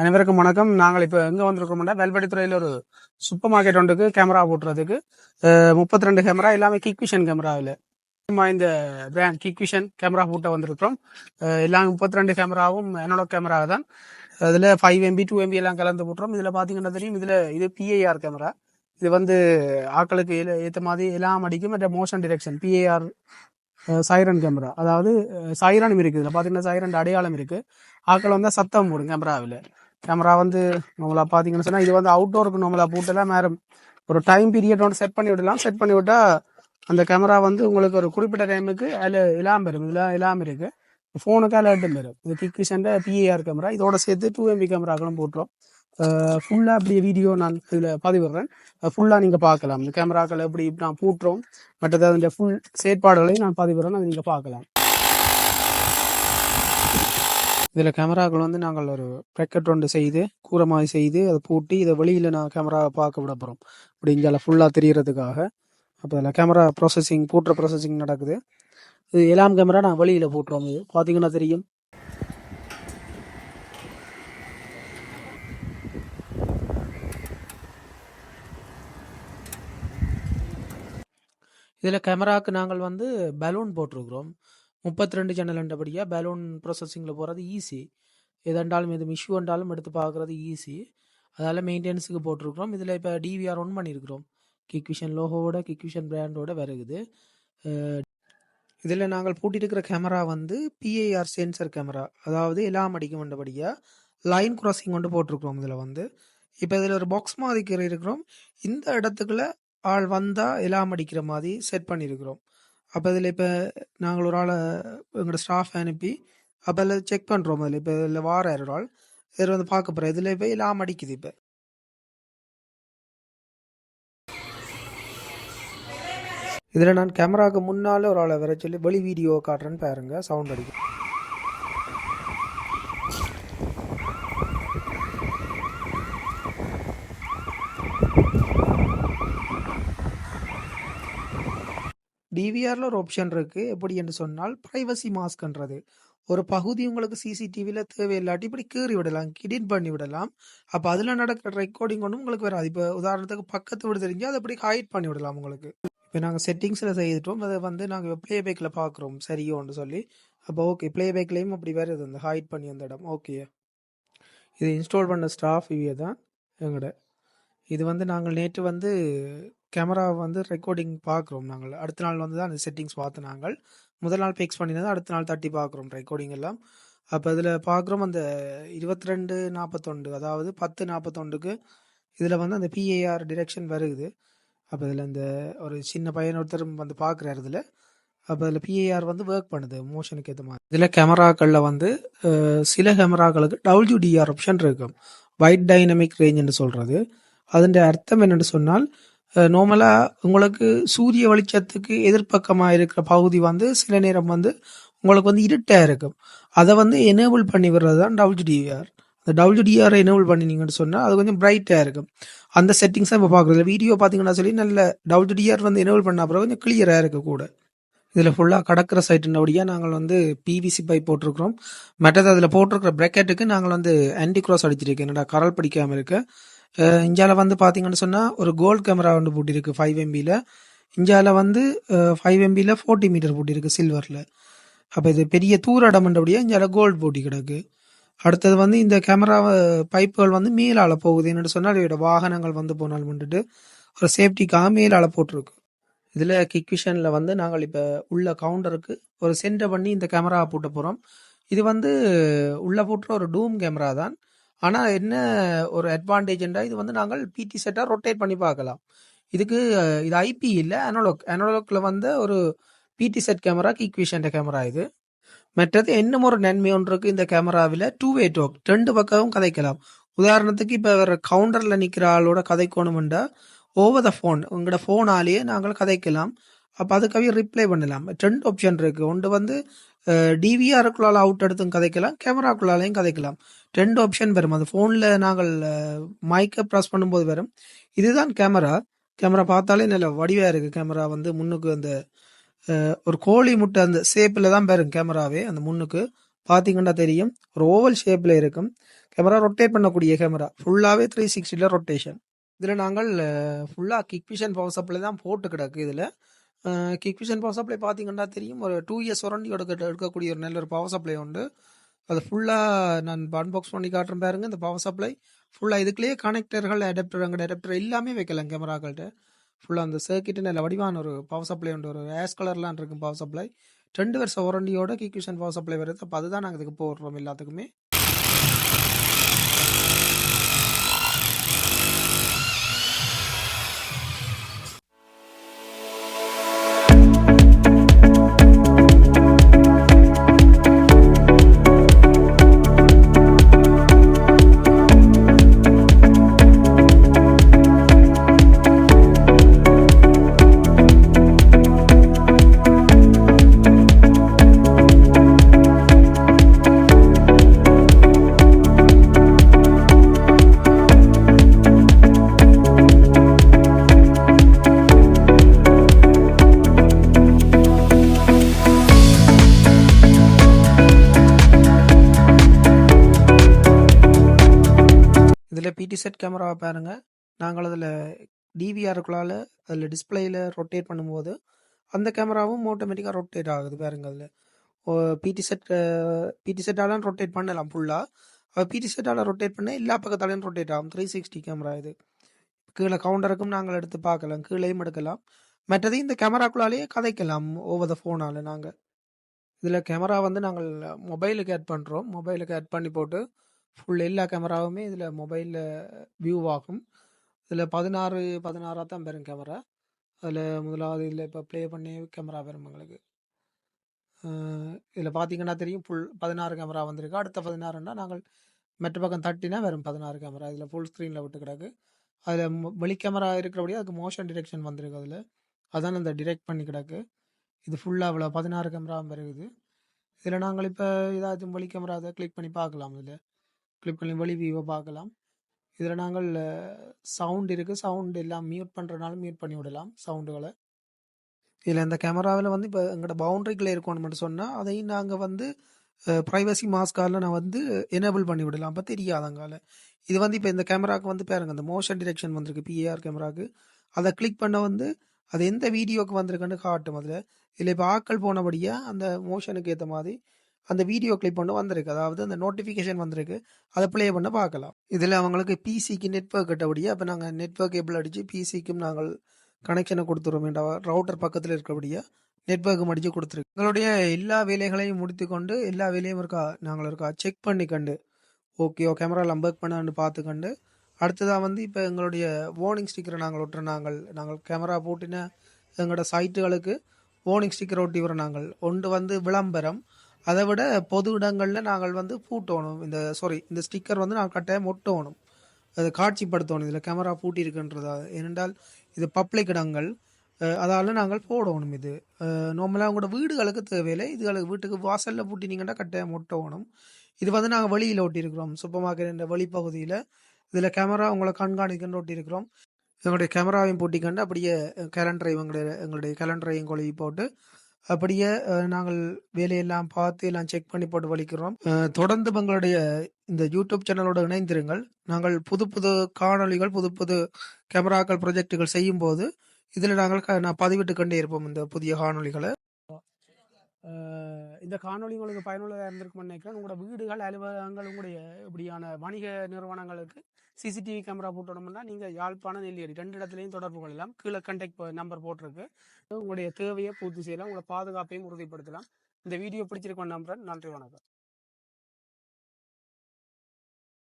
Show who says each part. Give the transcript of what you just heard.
Speaker 1: அனைவருக்கும் வணக்கம். நாங்கள் இப்போ எங்கே வந்திருக்கோம்னா வேல்படித்துறையில் ஒரு சூப்பர் மார்க்கெட் ஒன்றுக்கு கேமரா போட்டுறதுக்கு. முப்பத்தி ரெண்டு கேமரா எல்லாமே கிக்விஷன் கேமராவில் இந்த பிராண்ட் கிக்விஷன் கேமரா போட்ட வந்திருக்கிறோம். எல்லாம் முப்பத்தி ரெண்டு கேமராவும் என்னோட கேமரா தான். அதில் ஃபைவ் எம்பி டூ எம்பி எல்லாம் கலந்து போட்டுறோம். இதில் பார்த்தீங்கன்னா தெரியும். இதில் இது பிஏஆர் கேமரா இது வந்து ஆக்களுக்கு ஏற்ற மாதிரி எல்லாம் அடிக்கும். மற்ற motion direction P A R siren camera அதாவது சைரனும் இருக்குது இதில் பார்த்தீங்கன்னா சைரன் அடையாளம் இருக்குது ஆக்கள் வந்தால் சத்தம் போடும் கேமராவில் கேமரா வந்து நம்மளா பார்த்தீங்கன்னு சொன்னால் இது வந்து அவுட்டோருக்கு நம்மளா போட்டுலாம் மேரம் ஒரு டைம் பீரியட் ஒன்று செட் பண்ணி விடலாம். செட் பண்ணி விட்டால் அந்த கேமரா வந்து உங்களுக்கு ஒரு குறிப்பிட்ட டைமுக்கு அதில் இல்லாமல் வரும் இதில் இல்லாமல் இருக்குது ஃபோனுக்கு அலர்ட்டும் வரும் இது கிக் விஷன்ட பிஏஆர் கேமரா இதோட சேர்த்து டூ எம்பி கேமராக்களும் போட்டுரும். ஃபுல்லாக அப்படியே வீடியோ நான் இதில் பதிவிடுறேன். ஃபுல்லாக நீங்கள் பார்க்கலாம். இந்த கேமராக்கள் எப்படி நான் பூட்டுறோம் மற்றது அதில் ஃபுல் செயற்பாடுகளையும் நான் பதிவிடுறேன். அதை நீங்கள் பார்க்கலாம். இதில் கேமராக்கள் வந்து நாங்கள் ஒரு ப்ரெக்கெட் ஒன்று செய்து கூரமாய் செய்து அதை பூட்டி இதை வெளியில் நான் கேமராவை பார்க்க விட போகிறோம் அப்படி இங்கே ஃபுல்லாக தெரியறதுக்காக. அப்போ அதில் கேமரா ப்ராசஸிங் பூட்டுற ப்ராசஸிங் நடக்குது. இது எலாம் கேமரா நான் வெளியில் போட்டுருவோம் இது பார்த்தீங்கன்னா தெரியும். இதில் கேமராவுக்கு நாங்கள் வந்து பலூன் போட்டிருக்கிறோம். முப்பத்தி ரெண்டு சேனல்ன்றபடியாக பலூன் ப்ராசஸிங்கில் போகிறது ஈஸி எதாண்டாலும் எது இஷ்யூ என்றாலும் எடுத்து பார்க்குறது ஈஸி அதால் மெயின்டெனன்ஸுக்கு போட்டிருக்கிறோம். இதில் இப்போ டிவிஆர் ஒன் பண்ணியிருக்கிறோம் கிக்விஷன் லோகோவோட கிக்விஷன் பிராண்டோட வருகுது. இதில் நாங்கள் பூட்டியிருக்கிற கேமரா வந்து பிஏஆர் சென்சர் கேமரா அதாவது எல்லாம் அடிக்க வேண்டபடியாக லைன் கிராசிங் கொண்டு போட்டிருக்கிறோம் இதில் வந்து. இப்போ இதில் ஒரு பாக்ஸ் மாதிரி இருக்கிறோம் இந்த இடத்துக்குள்ள ஆள் வந்தால் எல்லாம் அடிக்கிற மாதிரி செட் பண்ணியிருக்கிறோம் அப்போ இதில் இப்போ நாங்கள் ஒரு ஆளை எங்களோட ஸ்டாஃப் அனுப்பி அப்போ அதில் செக் பண்ணுறோம் அதில். இப்போ இதில் வார ஒரு ஆள்? இதில் வந்து பார்க்க போகிறோம் இதில் போய் லாம் அடிக்குது இப்போ. இதில் நான் கேமராவுக்கு முன்னால் ஒரு ஆளை வர சொல்லி வெளி வீடியோ காட்டுறேன்னு பாருங்கள் சவுண்ட் அடிக்கும் டிவிஆரில் ஒரு ஆப்ஷன் இருக்குது எப்படி என்று சொன்னால் ப்ரைவசி மாஸ்க்ன்றது ஒரு பகுதி உங்களுக்கு சிசிடிவியில் தேவையில்லாட்டி இப்படி கீறி விடலாம் கிடின் பண்ணி விடலாம். அப்போ அதில் நடக்கிற ரெக்கார்டிங் ஒன்றும் உங்களுக்கு வராது. இப்போ உதாரணத்துக்கு பக்கத்து விட தெரிஞ்சு அதை அப்படி ஹைட் பண்ணி விடலாம் உங்களுக்கு. இப்போ நாங்கள் செட்டிங்ஸில் செய்துட்டோம். அதை வந்து நாங்கள் ப்ளே பேக்கில் பார்க்குறோம். சரியோன்னு சொல்லி. அப்போ ஓகே ப்ளே பேக்லேயும் அப்படி இது வந்து ஹைட் பண்ணி அந்த இடம். ஓகே இது இன்ஸ்டால் பண்ண ஸ்டாஃப் இவே தான் எங்களோட இது வந்து நாங்கள் நேற்று வந்து கேமரா வந்து ரெக்கார்டிங் பார்க்குறோம் நாங்கள். அடுத்த நாள் வந்து தான் அந்த செட்டிங்ஸ் பார்த்து நாங்கள். முதல் நாள் ஃபிக்ஸ் பண்ணினது அடுத்த நாள் தட்டி பார்க்குறோம் ரெக்கார்டிங் எல்லாம். அப்போ இதில் பார்க்குறோம் அந்த இருபத்தி ரெண்டு நாற்பத்தொண்டு அதாவது பத்து நாற்பத்தொண்டுக்கு இதில் வந்து அந்த பிஏஆர் டிரெக்ஷன் வருகுது அப்போ இதில் இந்த ஒரு சின்ன பையன் ஒருத்தர் வந்து பார்க்குறாரு இதில். அப்போ அதில் பிஏஆர் வந்து ஒர்க் பண்ணுது மோஷனுக்கு ஏற்ற மாதிரி. இதில் கேமராக்களில் வந்து சில கேமராக்களுக்கு டபிள்யூடிஆர் ஆப்ஷன் இருக்கும். வைட் டைனமிக் ரேஞ்சுன்னு சொல்கிறது அதன் அர்த்தம் என்னென்னு சொன்னால் நார்மலாக உங்களுக்கு சூரிய வெளிச்சத்துக்கு எதிர்ப்பக்கமாக இருக்கிற பகுதி வந்து சில நேரம் வந்து உங்களுக்கு வந்து இருட்டாக இருக்கும். அதை வந்து எனேபிள் பண்ணி விடுறது தான் டபிள்யூடிஆர் அந்த டபிள்யூடிஆரை எனேபிள் பண்ணினீங்கன்னு சொன்னால் அது கொஞ்சம் பிரைட்டாக இருக்கும். அந்த செட்டிங்ஸ் தான் இப்போ பார்க்குறது வீடியோ பார்த்தீங்கன்னா சொல்லி நல்ல டபிள்யூடிஆர் வந்து எனேபிள் பண்ண அப்புறம் கொஞ்சம் கிளியராக இருக்க கூட. இதில் ஃபுல்லாக கடற்கரை சைட்டுனபடியாக நாங்கள் வந்து பிவிசி பைப் போட்டிருக்கிறோம். மற்றது அதில் போட்டிருக்கிற ப்ரெக்கெட்டுக்கு நாங்கள் வந்து ஆன்டி க்ராஸ் அடிச்சிருக்கோம் என்னடா கரல் பிடிக்காமல் இருக்கு? இந்தியாவில் வந்து பார்த்தீங்கன்னு சொன்னால் ஒரு கோல்ட் கேமரா வந்து போட்டிருக்கு ஃபைவ் எம்பியில் இந்தியாவில் வந்து ஃபைவ் எம்பியில் ஃபோர்ட்டி மீட்டர் போட்டிருக்கு சில்வரில் அப்போ இது பெரிய தூர இடம்ன்றபடியாக இந்தியாவில் கோல்டு போட்டி கிடக்கு. அடுத்தது வந்து இந்த கேமரா பைப்புகள் வந்து மேலால் போகுது. என்னென்னு சொன்னால் இதோட வாகனங்கள் வந்து போனால் வந்துட்டு ஒரு சேஃப்டிக்காக மேலால் போட்டிருக்கு. இதில் கிக் விஷனில் வந்து நாங்கள் இப்போ உள்ள கவுண்டருக்கு ஒரு சென்டர் பண்ணி இந்த கேமரா போட்ட போகிறோம் இது வந்து உள்ளே போட்டுற ஒரு டூம் கேமரா தான். ஆனால் என்ன ஒரு அட்வான்டேஜ்ன்றா இது வந்து நாங்கள் பிடி செட்டாக ரொட்டேட் பண்ணி பார்க்கலாம். இதுக்கு இது ஐபி இல்லை அனோலோக் அனோலோக்கில் வந்து ஒரு பிடி செட் கேமரா கிக் கேமரா இது. மற்றது இன்னும் ஒரு நன்மை ஒன்று இருக்கு இந்த கேமராவில் டூ வே டோக் ரெண்டு பக்கமும் கதைக்கலாம். உதாரணத்துக்கு இப்போ வேற கவுண்டரில் நிற்கிற ஆளோட கதைக்கணுமெண்டா ஓவர் த ஃபோன் உங்களோட ஃபோனாலேயே நாங்கள் கதைக்கலாம். அப்போ அதுக்காகவே ரிப்ளை பண்ணலாம். ரெண்டு ஆப்ஷன் இருக்குது ஒன்று வந்து டிவிஆருக்குள்ளால் அவுட் எடுத்தும் கதைக்கலாம் கேமராக்குள்ளாலையும் கதைக்கலாம். ரெண்டு ஆப்ஷன் வரும் அது ஃபோனில் நாங்கள் மைக்கை ப்ரெஸ் பண்ணும்போது வரும் இதுதான் கேமரா கேமரா பார்த்தாலே நல்ல வடிவாக இருக்குது கேமரா வந்து முன்னுக்கு அந்த ஒரு கோழி முட்டை அந்த ஷேப்பில் தான் வரும் கேமராவே அந்த முன்னுக்கு பார்த்தீங்கன்னா தெரியும். ஒரு ஓவல் ஷேப்பில் இருக்கும். கேமரா ரொட்டேட் பண்ணக்கூடிய கேமரா ஃபுல்லாகவே த்ரீ சிக்ஸ்டியில் ரொட்டேஷன் இதில் நாங்கள் ஃபுல்லாக கிக் பவர் சப்ளை தான் போட்டு கிடக்கு இதில். கிக் விஷன் பவர் சப்ளை பார்த்தீங்கன்னா தெரியும். ஒரு டூ இயர்ஸ் ஒரண்டி எடுக்க எடுக்கக்கூடிய ஒரு நல்ல ஒரு பவர் சப்ளை உண்டு. அது ஃபுல்லாக நான் அன்பாக்ஸ் பண்ணி காட்டுறேன் பாருங்க. இந்த பவர் சப்ளை ஃபுல்லாக இதுக்குள்ளேயே கனெக்டர்கள் அடாப்டர் அங்கே அடாப்டர் எல்லாமே வைக்கலாம் கேமராக்கள்கிட்ட ஃபுல்லாக அந்த சர்க்கிட்டு நல்ல வடிவான ஒரு பவர் சப்ளை உண்டு. ஒரு ஆஸ் கலர்லாம் இருக்கும் பவர் சப்ளை ரெண்டு வருஷம் வாரண்டியோட கிக்யூஷன் பவர் சப்ளை வருது. அப்போ அதுதான் நாங்கள் இதுக்கு போடுறோம் எல்லாத்துக்குமே. செட் கேமராவை பாருங்கள் நாங்கள் அதில் டிவிஆருக்குள்ளால் அதில் டிஸ்பிளேயில் ரொட்டேட் பண்ணும்போது அந்த கேமராவும் ஆட்டோமேட்டிக்காக ரொட்டேட் ஆகுது பாருங்கள் அதில். பிடி செட் பிடி செட்டாலும் ரொட்டேட் பண்ணலாம் ஃபுல்லாக பிடி செட்டால் ரொட்டேட் பண்ண எல்லா பக்கத்தாலையும் ரொட்டேட் ஆகும். த்ரீ சிக்ஸ்டி கேமரா இது. கீழே கவுண்டருக்கும் நாங்கள் எடுத்து பார்க்கலாம். கீழேயும் எடுக்கலாம். மற்றது இந்த கேமராக்குள்ளாலேயே கதைக்கலாம் ஓவர் த ஃபோனால் நாங்கள் இதில் கேமரா வந்து நாங்கள் மொபைலுக்கு ஆட் பண்ணுறோம் மொபைலுக்கு ஆட் பண்ணி போட்டு ஃபுல் எல்லா கேமராவுமே இதில் மொபைலில் வியூ ஆகும். இதில் பதினாறு பதினாறாக தான் பெறும் கேமரா அதில் முதலாவது இதில் இப்போ ப்ளே பண்ணி கேமரா வரும் எங்களுக்கு இதில் பார்த்தீங்கன்னா தெரியும் ஃபுல் பதினாறு கேமரா வந்திருக்கு. அடுத்த பதினாறுன்னா நாங்கள் மற்ற பக்கம் தட்டினா வெறும் பதினாறு கேமரா இதில் ஃபுல் ஸ்க்ரீனில் விட்டு கிடக்கு. அதில் வெளி கேமரா இருக்கிறபடியே அதுக்கு மோஷன் டிரெக்ஷன் வந்திருக்கு அதில். அதான் அந்த டிரெக்ட் பண்ணி கிடக்கு. இது ஃபுல்லாக அவ்வளோ பதினாறு கேமரா இருக்குது இதில் நாங்கள் இப்போ ஏதாச்சும் வெளி கேமரா அதை கிளிக் பண்ணி பார்க்கலாம் இதில். கிளிப்களின் வழி வியூவை பார்க்கலாம். இதில் நாங்கள் சவுண்ட் இருக்குது சவுண்ட் எல்லாம் மியூட் பண்ணுறதுனால மியூட் பண்ணி விடலாம் சவுண்டுகளை இதில் இந்த கேமராவில் வந்து இப்போ எங்களோட பவுண்ட்ரிக்குள்ளே இருக்கணும் மட்டும் சொன்னால் அதையும் நாங்கள் வந்து ப்ரைவசி மாஸ்காரில் நான் வந்து எனேபிள் பண்ணி விடலாம். அப்போ தெரியாதங்கால இது வந்து இப்போ இந்த கேமராவுக்கு வந்து பாருங்க அந்த மோஷன் டிரெக்ஷன் வந்திருக்கு பிஏஆர் கேமராவுக்கு அதை கிளிக் பண்ண வந்து அது எந்த வீடியோவுக்கு வந்திருக்குன்னு காட்டும் அதில். இதில் இப்போ ஆக்கள் போனபடியாக அந்த மோஷனுக்கு ஏற்ற மாதிரி அந்த வீடியோ கிளிப் ஒன்று வந்திருக்கு. அதாவது அந்த நோட்டிஃபிகேஷன் வந்திருக்கு. அதை ப்ளே பண்ண பார்க்கலாம். இதில் அவங்களுக்கு பிசிக்கு நெட்ஒர்க் கிட்டபடியே அப்போ நாங்கள் நெட்ஒர்க் கேபிள் அடித்து பிசிக்கும் நாங்கள் கனெக்ஷனை கொடுத்துருவோம் ரவுட்டர் பக்கத்தில் இருக்கிறபடியே நெட்ஒர்க் அடித்து கொடுத்துருக்கு. எங்களுடைய எல்லா வேலைகளையும் முடித்து கொண்டு எல்லா வேலையும் இருக்கா நாங்கள் இருக்கா செக் பண்ணி கண்டு ஓகே ஓ கேமராவில் ஒர்க் பண்ணான்னு பார்த்துக்கண்டு அடுத்ததாக வந்து இப்போ எங்களுடைய வார்னிங் ஸ்டிக்கரை நாங்கள் ஒட்டுற நாங்கள் நாங்கள் கேமரா போட்டின எங்களோட சைட்டுகளுக்கு வார்னிங் ஸ்டிக்கர் ஒட்டி வர நாங்கள். ஒன்று வந்து விளம்பரம் அதை விட பொது இடங்களில் நாங்கள் வந்து பூட்டணும் இந்த சாரி இந்த ஸ்டிக்கர் வந்து நாங்கள் கட்டாயம் ஒட்டணும் அதை காட்சிப்படுத்தணும் இதில் கேமரா பூட்டியிருக்குன்றதா ஏனென்றால் இது பப்ளிக் இடங்கள். அதால் நாங்கள் போடணும் இது. நார்மலாக உங்களோட வீடுகளுக்கு தேவையில்லை. இதுகளுக்கு வீட்டுக்கு வாசலில் பூட்டினீங்கன்னா கட்டாயம் ஒட்டணும் இது வந்து நாங்கள் வெளியில் ஒட்டியிருக்கிறோம். சூப்பர் மார்க்கெட் என்ற வெளிப்பகுதியில். இதில் கேமரா உங்களை கண்காணிக்கன்னு ஒட்டியிருக்கிறோம். எங்களுடைய கேமராவையும் பூட்டிக்கண்டு அப்படியே கேலண்டரை எங்களுடைய எங்களுடைய கேலண்டரையும் கொழுவி போட்டு அப்படியே நாங்கள் வேலையெல்லாம் பார்த்து எல்லாம் செக் பண்ணி போட்டு வலிக்கிறோம். தொடர்ந்து எங்களுடைய இந்த யூடியூப் சேனலோட இணைந்திருங்கள். நாங்கள் புது புது காணொலிகள் புது புது கேமராக்கள் ப்ரொஜெக்டுகள் செய்யும் போது இதில் நாங்கள் நான் பதிவிட்டு கொண்டே இருப்போம் இந்த புதிய காணொலிகளை இந்த காணொலி உங்களுக்கு பயனுள்ளதாக இருந்திருக்கும்னு நினைக்கிறேன். உங்களோட வீடுகள் அலுவலகங்கள் உங்களுடைய இப்படியான வணிக நிறுவனங்களுக்கு சிசிடிவி கேமரா போட்டோம்னா நீங்கள் யாழ்ப்பாணம் நெல்லியடி ரெண்டு இடத்துலையும் தொடர்பு கொள்ளலாம். கீழே கண்டெக்ட் நம்பர் போட்டிருக்கு. உங்களுடைய தேவையை பூர்த்தி செய்யலாம். உங்களோட பாதுகாப்பையும் உறுதிப்படுத்தலாம். இந்த வீடியோ பிடிச்சிருக்கோம் நம்புறேன். நன்றி வணக்கம்.